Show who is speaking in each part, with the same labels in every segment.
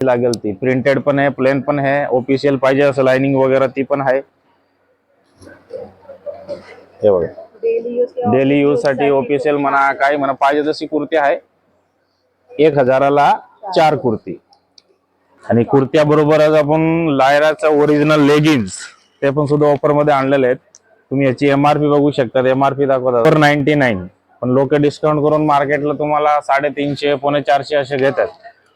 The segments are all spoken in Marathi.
Speaker 1: लागेल ती. प्रिंटेड पण आहे प्लेन पण आहे ऑफिशियल पाहिजे असं लाइनिंग वगैरे ती पण आहे. हे बघा.
Speaker 2: डेली यूज
Speaker 1: डेली यूजसाठी ऑफिशियल म्हणा काय म्हणा पाहिजे तशी कुर्ती आहे एक हजाराला चार कुर्ती. आणि कुर्त्या बरोबरच आपण लायराचं ओरिजिनल लेगिन्स ते पण सुद्धा ऑफरमध्ये आणलेले आहेत. तुम्ही याची एमआरपी बघू शकता एमआरपी दाखवतात. फोर नाईन्टी नाईन पण लोक डिस्काउंट करून मार्केटला तुम्हाला साडेतीनशे पुणे चारशे असे घेतात.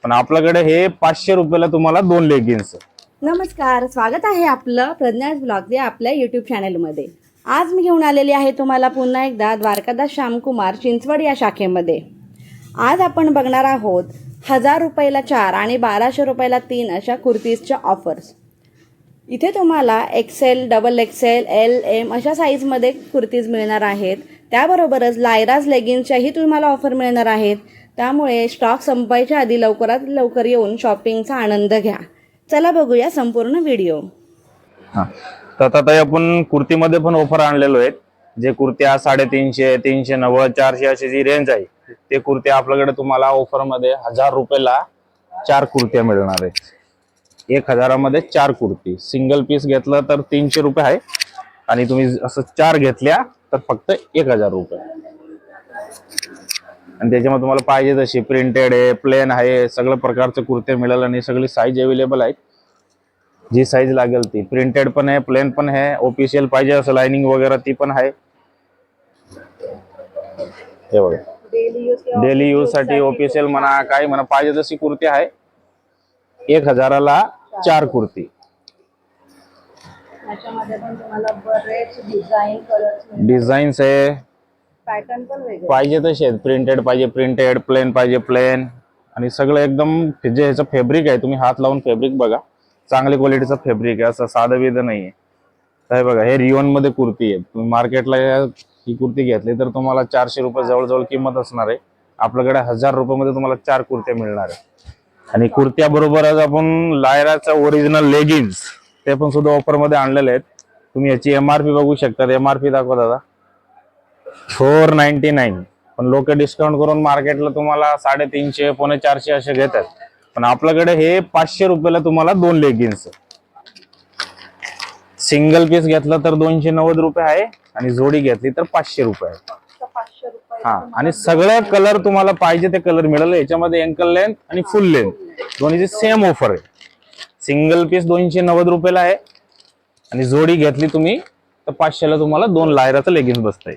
Speaker 1: पण आपल्याकडे हे पाचशे रुपयाला तुम्हाला दोन लेगिन्स
Speaker 2: नमस्कार स्वागत आहे आपलं प्रज्ञाज ब्लॉग या आपल्या यूट्यूब चॅनलमध्ये आज मी घेऊन आलेली आहे तुम्हाला पुन्हा एकदा द्वारकादास श्यामकुमार चिंचवड या शाखेमध्ये. आज आपण बघणार आहोत हजार रुपयाला चार आणि बाराशे रुपयाला तीन अशा कुर्तीजच्या ऑफर्स इथे तुम्हाला XL double XL L M अशा साईजमध्ये कुर्तीज मिळणार आहेत. त्याबरोबरच लायराज लेगिन्सच्याही तुम्हाला ऑफर मिळणार आहेत. त्यामुळे स्टॉक संपायच्या आधी लवकरात लवकर येऊन शॉपिंगचा आनंद घ्या. चला बघूया संपूर्ण व्हिडिओ.
Speaker 1: हा. तर आता ताई आपण कुर्तीमध्ये पण ऑफर आणलेलो आहेत. जे कुर्त्या साडेतीनशे तीनशे नव्वद चारशे अशी जी रेंज आहे ते कुर्त्या आपल्याकडे तुम्हाला ऑफरमध्ये हजार रुपयाला चार कुर्त्या मिळणार आहेत. एक हजारामध्ये चार कुर्ती. सिंगल पीस घेतलं तर तीनशे रुपये आहे. आणि तुम्ही असं चार घेतल्या तर फक्त एक हजार रुपये. आणि त्याच्यामध्ये तुम्हाला पाहिजे तशी प्रिंटेड आहे प्लेन आहे सगळ्या प्रकारचे कुर्ते मिळेल आणि सगळी साईज अवेलेबल आहेत. जी साईज लागेल ती. प्रिंटेड पण आहे प्लेन पण आहे ऑफिशियल पाहिजे असं लाइनिंग वगैरे ती पण आहे. हे बघा.
Speaker 2: डेली
Speaker 1: यूजसाठी ऑफिशियल म्हणा काय म्हणा पाहिजे तशी कुर्ती आहे. एक हजाराला चार कुर्ती. डिझाईन्स आहे
Speaker 2: पॅटर्न पण वेगळे.
Speaker 1: पाहिजे तसे आहेत. प्रिंटेड पाहिजे प्रिंटेड प्लेन पाहिजे प्लेन आणि सगळं एकदम जे ह्याचं फॅब्रिक आहे तुम्ही हात लावून फॅब्रिक बघा. चांगल्या क्वालिटीचं फॅब्रिक आहे. असं साधं विध नाहीये. आहे बघा हे रिओनमध्ये कुर्ती आहे. तुम्ही मार्केटला ही कुर्ती घेतली तर तुम्हाला चारशे रुपये जवळजवळ किंमत असणार आहे. आपल्याकडे हजार रुपयामध्ये तुम्हाला चार कुर्त्या मिळणार आहे. आणि कुर्त्या बरोबरच आपण लायराचा ओरिजिनल लेगिन्स ते पण सुद्धा ऑफरमध्ये आणलेले आहेत. तुम्ही याची एमआरपी बघू शकता एमआरपी दाखवा दादा. Four ninety nine. पण लोक डिस्काउंट करून मार्केटला तुम्हाला साडेतीनशे पुणे चारशे असे घेतात पण आपल्याकडे हे पाचशे रुपयाला तुम्हाला दोन लेगिन्स सिंगल पीस घेतला तर दोनशे नव्वद रुपये आहे आणि जोडी घेतली तर पाचशे रुपये आहे. हा आणि सगळे कलर तुम्हाला पाहिजे ते कलर मिळेल. याच्यामध्ये अँकल लेंथ आणि फुल लेंथ दोन्हीची सेम ऑफर आहे. सिंगल पीस दोनशे नव्वद रुपयाला आहे. आणि जोडी घेतली तुम्ही तर पाचशेला तुम्हाला दोन लायराचं लेगिन्स बसतंय.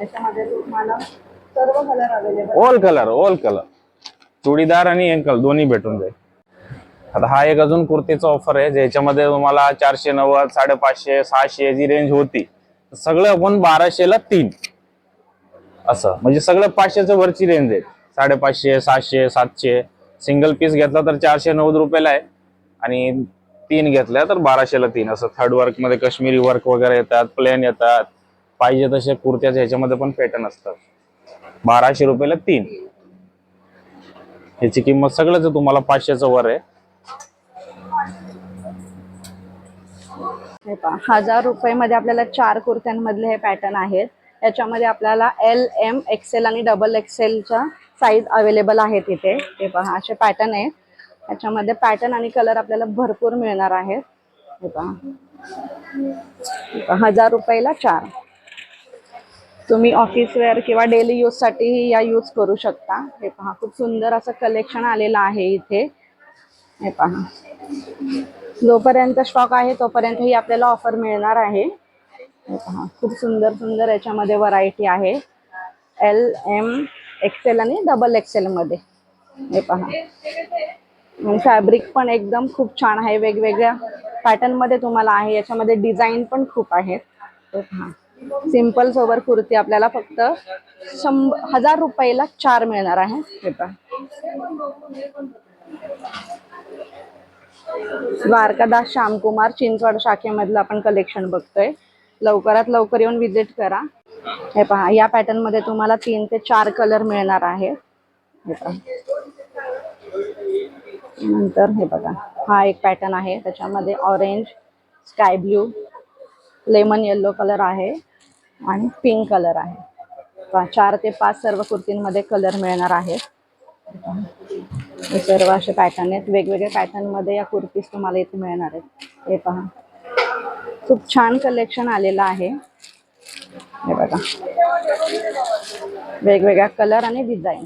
Speaker 2: याच्यामध्ये तुम्हाला सर्व colour available
Speaker 1: all colour all colour churidar आणि अंकल दोन्ही भेटून जाईल. आता हा एक अजून कुर्तीचा ऑफर आहे ज्याच्यामध्ये तुम्हाला चारशे नव्वद साडेपाचशे सहाशे जी रेंज होती. सगळं आपण बाराशेला तीन. असं. म्हणजे सगळं पाचशेच्या वरची रेंज आहे. साडेपाचशे सहाशे सातशे. सिंगल पीस घेतला तर चारशे नव्वद रुपयाला आहे. आणि तीन घेतल्या तर बाराशेला तीन. असं थर्ड वर्कमध्ये काश्मीरी वर्क वगैरे येतात प्लेन येतात. पाहिजे तसे कुर्त्याच्या ह्याच्यामध्ये पण पॅटर्न असतात. बाराशे रुपयाला तीन. ह्याची किंमत सगळंच तुम्हाला पाचशेचं वर आहे.
Speaker 2: हजार रुपये मध्ये आपल्याला चार कुर्त्यांमधले हे पॅटर्न आहेत. याच्यामध्ये आपल्याला एल एम एक्सेल आणि डबल एक्सेलच्या साईज अवेलेबल आहेत इथे. ते पहा असे पॅटर्न आहेत. याच्यामध्ये पॅटर्न आणि कलर आपल्याला भरपूर मिळणार आहेत. हे हे पहा, हजार रुपयाला चार. तुम्ही ऑफिस वेअर किंवा डेली यूजसाठीही या यूज करू शकता. हे पहा खूप सुंदर असं कलेक्शन आलेलं आहे इथे. हे पहा. जोपर्यंत स्टॉक आहे तोपर्यंत ही आपल्याला ऑफर मिळणार आहे. हे पहा खूप सुंदर सुंदर याच्यामध्ये व्हरायटी आहे. एल एम एक्सेल आणि डबल एक्सेल मध्ये. हे पहा. फॅब्रिक पण एकदम खूप छान आहे. वेगवेगळ्या पॅटर्नमध्ये तुम्हाला आहे. याच्यामध्ये डिझाईन पण खूप आहेत. हे पहा. सिंपल सोबर कुर्ती आपल्याला फक्त शंभ हजार रुपयाला चार मिळणार आहे. हे पहा. द्वारकादास श्यामकुमार चिंचवड शाखेमधलं आपण कलेक्शन बघतोय. लवकरात लवकर येऊन विजिट करा. हे पहा या पॅटर्नमध्ये तुम्हाला तीन ते चार कलर मिळणार आहे. हे नंतर हे बघा हा एक पॅटर्न आहे. त्याच्यामध्ये orange sky blue lemon yellow colour आहे. आणि पिंक कलर आहे. चार ते पाच सर्व कुर्तींमध्ये कलर मिळणार आहेत. हे सर्व असे पॅटर्न आहेत. वेगवेगळ्या पॅटर्नमध्ये या कुर्तीज तुम्हाला इथे मिळणार आहेत. हे पहा. खूप छान कलेक्शन आलेलं आहे. हे बघा. वेगवेगळ्या कलर आणि डिझाईन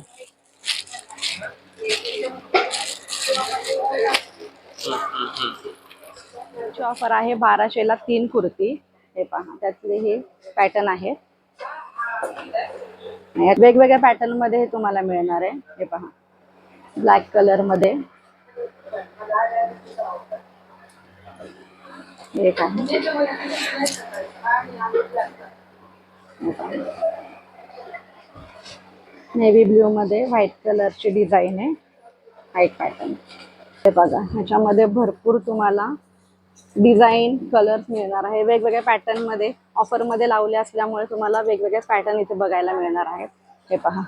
Speaker 2: ऑफर आहे बाराशेला तीन कुर्ती. हे पहा त्यातले हे पॅटर्न आहेत यात वेगवेगळ्या पॅटर्नमध्ये हे तुम्हाला मिळणार आहे. हे पहा. ब्लॅक कलरमध्ये. एक आहे नेव्ही ब्ल्यू मध्ये व्हाईट कलरची डिझाईन आहे. व्हाईट पॅटर्न हे बघा. ह्याच्यामध्ये भरपूर तुम्हाला डिझाईन कलर्स मिळणार आहे. वेगवेगळ्या पॅटर्न ऑफरमध्ये लावले असल्यामुळे तुम्हाला वेगवेगळे पॅटर्न इथे बघायला मिळणार आहेत. हे पहा.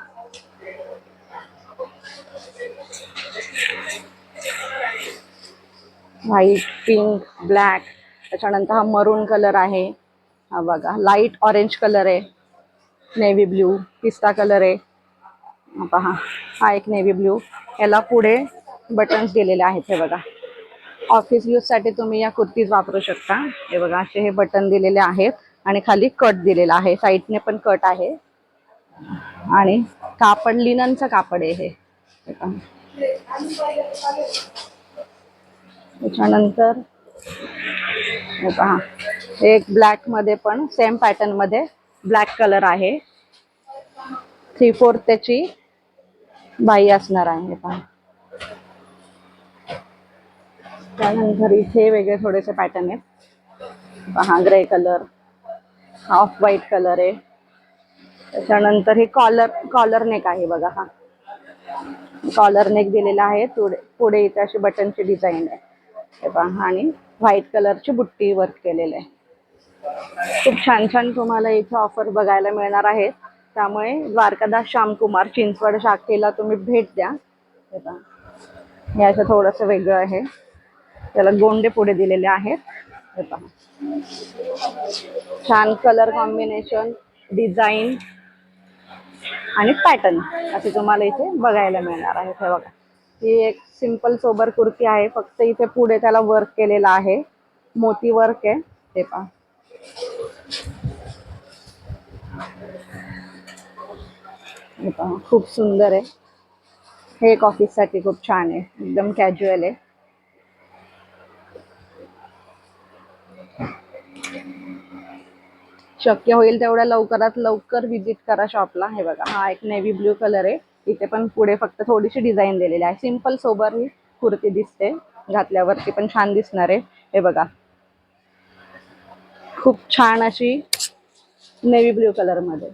Speaker 2: व्हाईट पिंक ब्लॅक त्याच्यानंतर हा मरून कलर आहे. हा बघा. लाइट ऑरेंज कलर आहे. नेव्ही ब्ल्यू पिस्ता कलर आहे. पहा. हा एक नेव्ही ब्ल्यू याला पुढे बटन्स दिलेले आहेत. हे बघा. ऑफिस यूजसाठी तुम्ही या कुर्तीज वापरू शकता. हे बघा. असे हे बटन दिलेले आहेत. आणि खाली कट दिलेला आहे. साईडने पण कट आहे. आणि कापड लिननचं कापड आहे हे. पहा. त्याच्यानंतर पहा. एक ब्लॅकमध्ये पण सेम पॅटर्नमध्ये ब्लॅक कलर आहे. थ्री फोर्थ त्याची बाई असणार आहे पहा. त्यानंतर इथे वेगळे थोडेसे पॅटर्न आहेत. पहा grey colour off white colour आहे. त्याच्यानंतर हे कॉलर कॉलर नेक आहे बघा हा. कॉलर नेक दिलेला आहे. पुढे पुढे इथे अशी बटनची डिझाईन आहे. हे पहा आणि व्हाईट कलरची बुट्टी वर्क केलेलं आहे. खूप छान छान तुम्हाला इथे ऑफर बघायला मिळणार आहेत. त्यामुळे द्वारकादास श्यामकुमार चिंचवड शाखेला तुम्ही भेट द्या. हे पहा. हे असं थोडंसं वेगळं आहे. त्याला गोंडे पुढे दिलेले आहेत. हे पहा. छान कलर कॉम्बिनेशन डिझाईन आणि पॅटर्न असे तुम्हाला इथे बघायला मिळणार आहे. हे बघा. ही एक सिंपल सोबर कुर्ती आहे. फक्त इथे पुढे त्याला वर्क केलेलं आहे. मोती वर्क आहे. ते पहा. हे पहा. खूप सुंदर आहे. हे एक ऑफिससाठी खूप छान आहे. एकदम कॅज्युअल आहे. शक्य होईल तेवढ्या लवकरात लवकर विजिट करा शॉपला हे बघा हा एक नेव्ही ब्ल्यू कलर आहे. इथे पण पुढे फक्त थोडीशी डिझाईन दिलेली आहे. सिंपल सोबर ही कुर्ती दिसते. घातल्यावरती पण छान दिसणार आहे. हे बघा. खूप छान अशी नेव्ही ब्ल्यू कलरमध्ये.